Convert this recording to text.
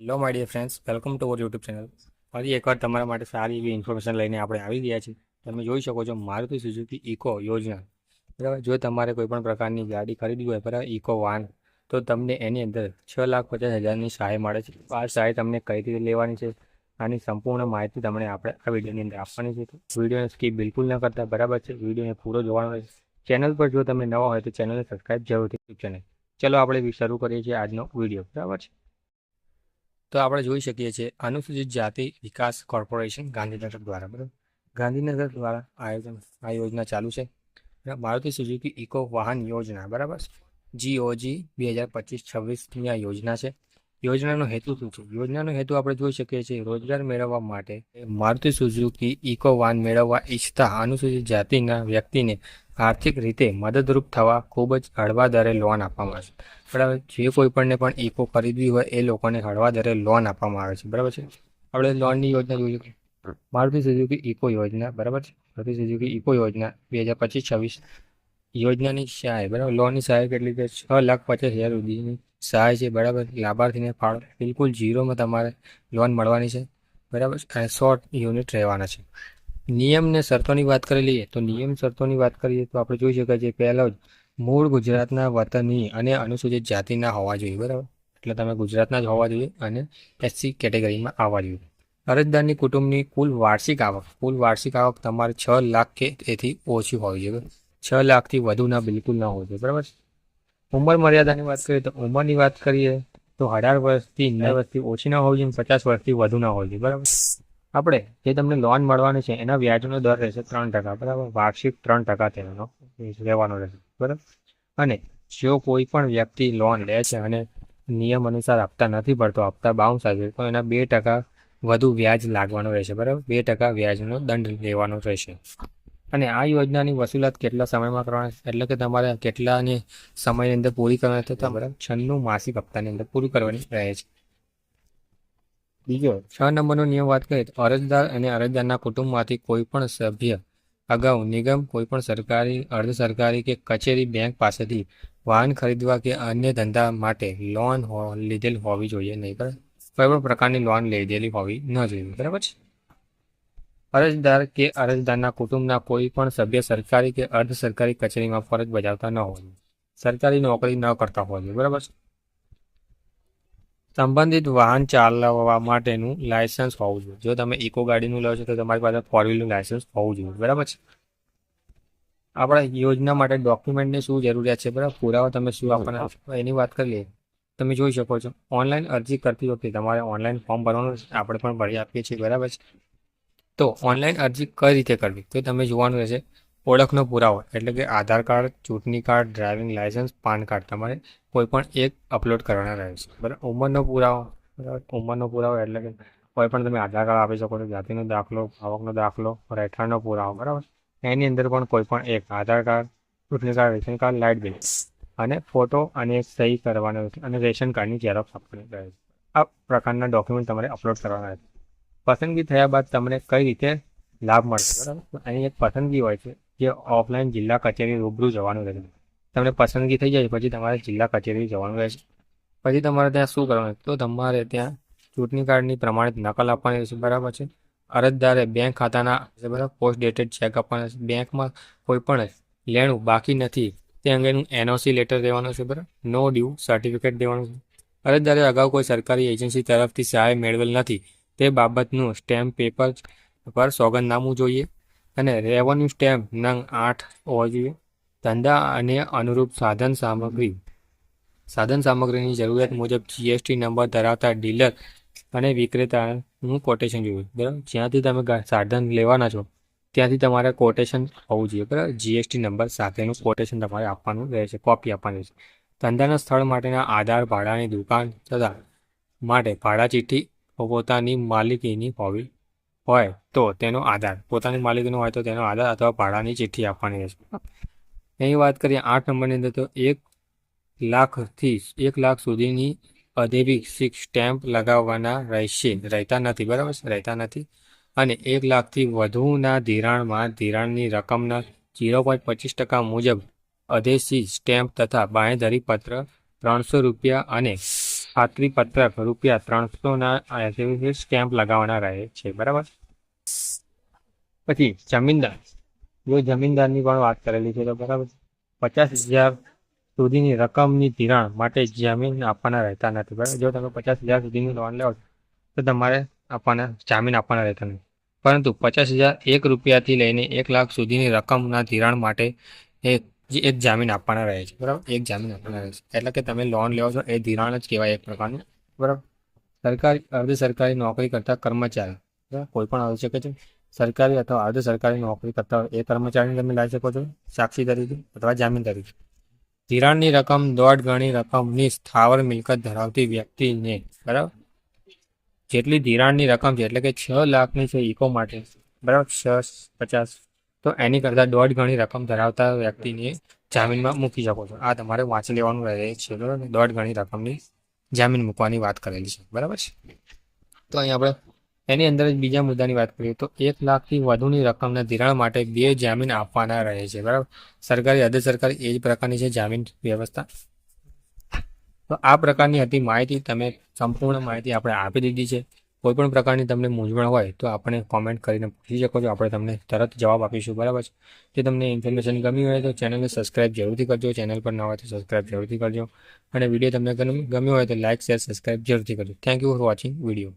Hello my dear friends welcome to our YouTube channel ફરી એકવાર તમારા માટે સારી એવી ઇન્ફોર્મેશન લઈને આપણે આવી ગયા છીએ. તમે જોઈ શકો છો મારુતિ સુઝુકી ઇકો યોજના. બરાબર? જો તમારે કોઈ પણ પ્રકારની ગાડી ખરીદવી હોય, બરાબર? Eeco van. તો તમને એની અંદર છ લાખ પચાસ હજારની સહાય મળે છે. આ સહાય તમને કઈ રીતે લેવાની છે? આની સંપૂર્ણ માહિતી તમને આપણે આ વિડીયોની અંદર આપવાની છે. વિડીયોને સ્કીપ બિલકુલ ન કરતા. બરાબર છે? વિડીયોને પૂરો જોવાનો છે ચેનલ પર જો તમે નવા હોય તો ચેનલને સબસ્ક્રાઈબ જરૂરથી ચેનલ ચલો, આપણે શરૂ કરીએ છીએ આજનો વીડિયો. બરાબર છે? તો આપણે જોઈ શકીએ છીએ અનુસૂચિત જાતિ વિકાસ કોર્પોરેશન ગાંધીનગર દ્વારા, બરાબર? ગાંધીનગર દ્વારા આયોજન, આ યોજના ચાલુ છે. મારુતિ સુઝુકી ઇકો વાહન યોજના, બરાબર? જીઓજી બે હજાર પચીસ છવ્વીસની આ યોજના છે. યોજનાનો હેતુ શું છે? યોજનાનો હેતુ આપણે જોઈ શકીએ છીએ રોજગાર મેળવવા માટે મારુતિ સુઝુકી ઇકો વાહન મેળવવા ઈચ્છતા અનુસૂચિત જાતિના વ્યક્તિને આર્થિક રીતે મદદરૂપ થવા ખૂબ જ હળવા દરે લોન આપવામાં આવે છે. બરાબર? જે કોઈ પણને પણ ઇકો ખરીદવી હોય એ લોકોને હળવા દરે લોન આપવામાં આવે છે. બરાબર છે? આપણે લોનની યોજના જોઈએ કે મારુતિ સુઝુકી ઇકો યોજના. બરાબર છે? મારુતિ સુઝુકી ઇકો યોજના બે હજાર પચીસ છવ્વીસ યોજનાની સહાય. બરાબર? લોનની સહાય કેટલી છે? છ લાખ પચાસ હજાર સુધીની સહાય છે. બરાબર? લાભાર્થીને ફાળો બિલકુલ ઝીરોમાં તમારે લોન મળવાની છે. બરાબર? અને સો યુનિટ રહેવાના છે. નિયમ ને શરતોની વાત કરી લઈએ તો નિયમ શરતોની વાત કરીએ તો આપણે જોઈ શકાય છે પહેલાં જ મૂળ ગુજરાતના વતની અને અનુસૂચિત જાતિના હોવા જોઈએ, બરાબર? એટલે તમે ગુજરાતના જ હોવા જોઈએ અને એસસી કેટેગરીમાં આવવા જોઈએ. અરજદારની કુટુંબની કુલ વાર્ષિક આવક, કુલ વાર્ષિક આવક તમારે છ લાખ કે તેથી ઓછી હોવી જોઈએ છ લાખથી વધુના બિલકુલ ના હોવી જોઈએ, બરાબર ઉંમર મર્યાદાની વાત કરીએ તો ઉંમરની વાત કરીએ તો અઢાર વર્ષથી નવ વર્ષથી ઓછી ના હોવી જોઈએ પચાસ વર્ષથી વધુ ના હોવી જોઈએ, બરાબર? આપણે જે તમને લોન મળવાની છે, એના વ્યાજનો દર રહેશે ત્રણ ટકા, બરાબર? વાર્ષિક ત્રણ ટકા તેનો લેવાનો રહેશે, બરાબર? અને જો કોઈ પણ વ્યક્તિ લોન લે છે અને નિયમ અનુસાર આપતા નથી પડતો આપતા બાઉન્સ આવે તો એના બે ટકા વધુ વ્યાજ લાગવાનો રહેશે, બરાબર? બે ટકા વ્યાજનો દંડ લેવાનો રહેશે. અને આ યોજનાની વસૂલાત કેટલા સમયમાં કરવાની એટલે કે તમારે કેટલાની સમયની અંદર પૂરી કરવાની છે, તો બરાબર છન્નું માસિક હપ્તાની અંદર પૂરી કરવાની રહે છે. બીજો. છ નંબરનો નિયમ વાત કરીએ તો અરજદાર અને અરજદારના કુટુંબમાંથી કોઈ પણ સભ્ય, અગાઉ નિગમ, કોઈ પણ સરકારી, અર્ધ સરકારી કે કચેરી બેંક પાસેથી વાહન ખરીદવા કે અન્ય ધંધા માટે લોન લીધેલ હોવી જોઈએ નહીં, બરાબર? કોઈ પણ પ્રકારની લોન લીધેલી હોવી ન જોઈએ, બરાબર છે? અરજદાર કે અરજદારના કુટુંબના કોઈ પણ સભ્ય સરકારી કે અર્ધ સરકારી કચેરીમાં ફરજ બજાવતા ન હોય. સરકારી નોકરી ન કરતા હોય, બરાબર છે? સંબંધિત વાહન ચાલવવા માટેનું લાયસન્સ હોવું જોઈએ. જો તમે ઇકો ગાડીનું લો છો, તો તમારી પાસે ફોર વ્હીલનું લાયસન્સ હોવું જોઈએ. બરાબર છે? આપણા યોજના માટે ડોક્યુમેન્ટની શું જરૂરિયાત છે? બરાબર? પુરાવા તમે શું આપવાના? એની વાત કરીએ તમે જોઈ શકો છો. ઓનલાઈન અરજી કરતી વખતે તમારે ઓનલાઈન ફોર્મ ભરવાનું આપણે પણ ભરી આપીએ છીએ. બરાબર છે? તો ઓનલાઈન અરજી કઈ રીતે કરવી? તો તમે જોવાનું રહેશે. ઓળખનો પુરાવો, એટલે કે આધાર કાર્ડ, ચૂંટણી card, driving licence PAN card, તમારે કોઈ પણ એક અપલોડ કરવાના રહેશે. બરાબર? ઉંમરનો પુરાવો, બરાબર? ઉંમરનો પુરાવો એટલે કે કોઈ પણ તમે આધાર કાર્ડ આપી શકો છો, જાતિનો દાખલો, આવકનો દાખલો, રહેઠાણનો પુરાવો, બરાબર? એની અંદર પણ કોઈ પણ એક આધાર કાર્ડ, ચૂંટણી card, ration card, light bill અને ફોટો અને સહી કરવાનો અને રેશન કાર્ડની ઝેરોક્ષ આપવાની રહે આ પ્રકારના ડોક્યુમેન્ટ તમારે અપલોડ કરવાના રહેશે. પસંદગી થયા બાદ તમને કઈ રીતે લાભ મળશે, બરાબર? અહીં એક પસંદગી હોય છે. જે ઓફલાઈન જિલ્લા કચેરી રૂબરૂ જવાનું રહેશે. તમને પસંદગી થઈ જાય પછી તમારે જિલ્લા કચેરી જવાનું રહેશે. પછી તમારે ત્યાં શું કરવાનું? તો તમારે ત્યાં ચૂંટણી કાર્ડની પ્રમાણિત નકલ આપવાની રહેશે, બરાબર છે? અરજદારે બેંક ખાતાના, બરાબર પોસ્ટ ડેટેડ ચેક આપવાના છે. બેંકમાં કોઈ પણ લેણું બાકી નથી, તે અંગેનું એનઓસી લેટર દેવાનું છે, બરાબર? નો ડ્યુ સર્ટિફિકેટ દેવાનું છે. અરજદારે અગાઉ કોઈ સરકારી એજન્સી તરફથી સહાય મેળવેલ નથી, તે બાબતનું સ્ટેમ્પ પેપર પર સોગંદનામું જોઈએ. અને રેવન્યુ સ્ટેમ્પ નંગ આઠ હોવો જોઈએ ધંધા અને અનુરૂપ સાધન સામગ્રી. સાધન સામગ્રીની જરૂરિયાત મુજબ જીએસટી નંબર ધરાવતા ડીલર અને વિક્રેતાનું કોટેશન જોઈએ, બરાબર? જ્યાંથી તમે સાધન લેવાના છો, ત્યાંથી તમારે કોટેશન હોવું જોઈએ, બરાબર? જીએસટી નંબર સાથેનું કોટેશન તમારે આપવાનું રહેશે કોપી આપવાની રહેશે. ધંધાના સ્થળ માટેના આધાર, ભાડાની દુકાન તથા માટે ભાડા ચીઠ્ઠી પોતાની માલિકીની હોવી હોય તો તેનો આધાર, પોતાની માલિકીનો હોય તો તેનો આધાર અથવા ભાડાની ચિઠ્ઠી આપવાની રહેશે. એની વાત કરીએ આઠ નંબરની અંદર તો એક લાખથી, એક લાખ સુધીની અધિવિક્ષિક સ્ટેમ્પ લગાવવાના રહેશે, રહેતા નથી, બરાબર છે? રહેતા નથી. અને એક લાખથી વધુના ધિરાણમાં, ધિરાણની રકમના ઝીરો પોઈન્ટ પચીસ ટકા મુજબ અધેસી સ્ટેમ્પ તથા બાંયધરી પત્ર ત્રણસો રૂપિયા અને ખાતરી પત્રક રૂપિયા ત્રણસોના એસી સ્ટેમ્પ લગાવવાના રહે છે. બરાબર? પછી જમીનદાર. જો જમીનદારની પણ વાત કરેલી છે તો બરાબર પચાસ હજાર સુધીની રકમની ધિરાણ માટે જમીન આપવાના રહેતા નથી. બરાબર? જો તમે પચાસ હજાર સુધીની લોન લેવો તો તમારે આપવાના, જામીન આપવાના રહેતા નથી. પરંતુ પચાસ હજાર એક રૂપિયાથી લઈને એક લાખ સુધીની રકમના ધિરાણ માટે એક જે એક જામીન આપવાના રહે છે, બરાબર? એક જામીન આપવાના રહે છે. એટલે કે તમે લોન લેવો છો, એ ધિરાણ જ કહેવાય એક પ્રકારનું, બરાબર? સરકારી, અર્ધ સરકારી નોકરી કરતા કર્મચારી, બરાબર? કોઈ પણ આવી શકે છે. સરકારી અથવા અર્ધ સરકારી નોકરી કરતા એ કર્મચારીને તમે લાવી શકો છો, સાક્ષી તરીકે અથવા જામીન તરીકે. ધિરાણની રકમ દોઢ ગણી રકમની સ્થાવર મિલકત ધરાવતી વ્યક્તિને, બરાબર? જેટલી ધિરાણની રકમ છે, એટલે કે છ લાખની છે ઇકો માટે, બરાબર? છ, પચાસ તો એની કરતાં દોઢ ગણી રકમ ધરાવતા વ્યક્તિને જામીનમાં મૂકી શકો છો. આ તમારે વાંચી લેવાનું રહે છે, બરાબર? દોઢ ગણી રકમની જામીન મૂકવાની વાત કરેલી છે. બરાબર છે? તો અહીં આપણે એની અંદર જ બીજા મુદ્દાની વાત કરીએ તો એક લાખથી વધુની રકમના ધિરાણ માટે બે જામીન આપવાના રહે છે. બરાબર? સરકારી, અર્ધ સરકારી એ જ પ્રકારની છે જામીન વ્યવસ્થા. તો આ પ્રકારની હતી માહિતી. તમે સંપૂર્ણ માહિતી આપણે આપી દીધી છે. કોઈ પણ પ્રકારની તમને મૂંઝવણ હોય તો આપણે કોમેન્ટ કરીને પૂછી શકો છો. આપણે તમને તરત જવાબ આપીશું. બરાબર છે? જો તમને ઇન્ફોર્મેશન ગમી હોય તો ચેનલને સબસ્ક્રાઇબ જરૂરથી કરજો. ચેનલ પર ન હોય તો સબસ્ક્રાઇબ જરૂરથી કરજો. અને વીડિયો તમને ગમ્યો હોય તો લાઇક શેર સબસ્ક્રાઇબ જરૂરથી કરજો. Thank you for watching video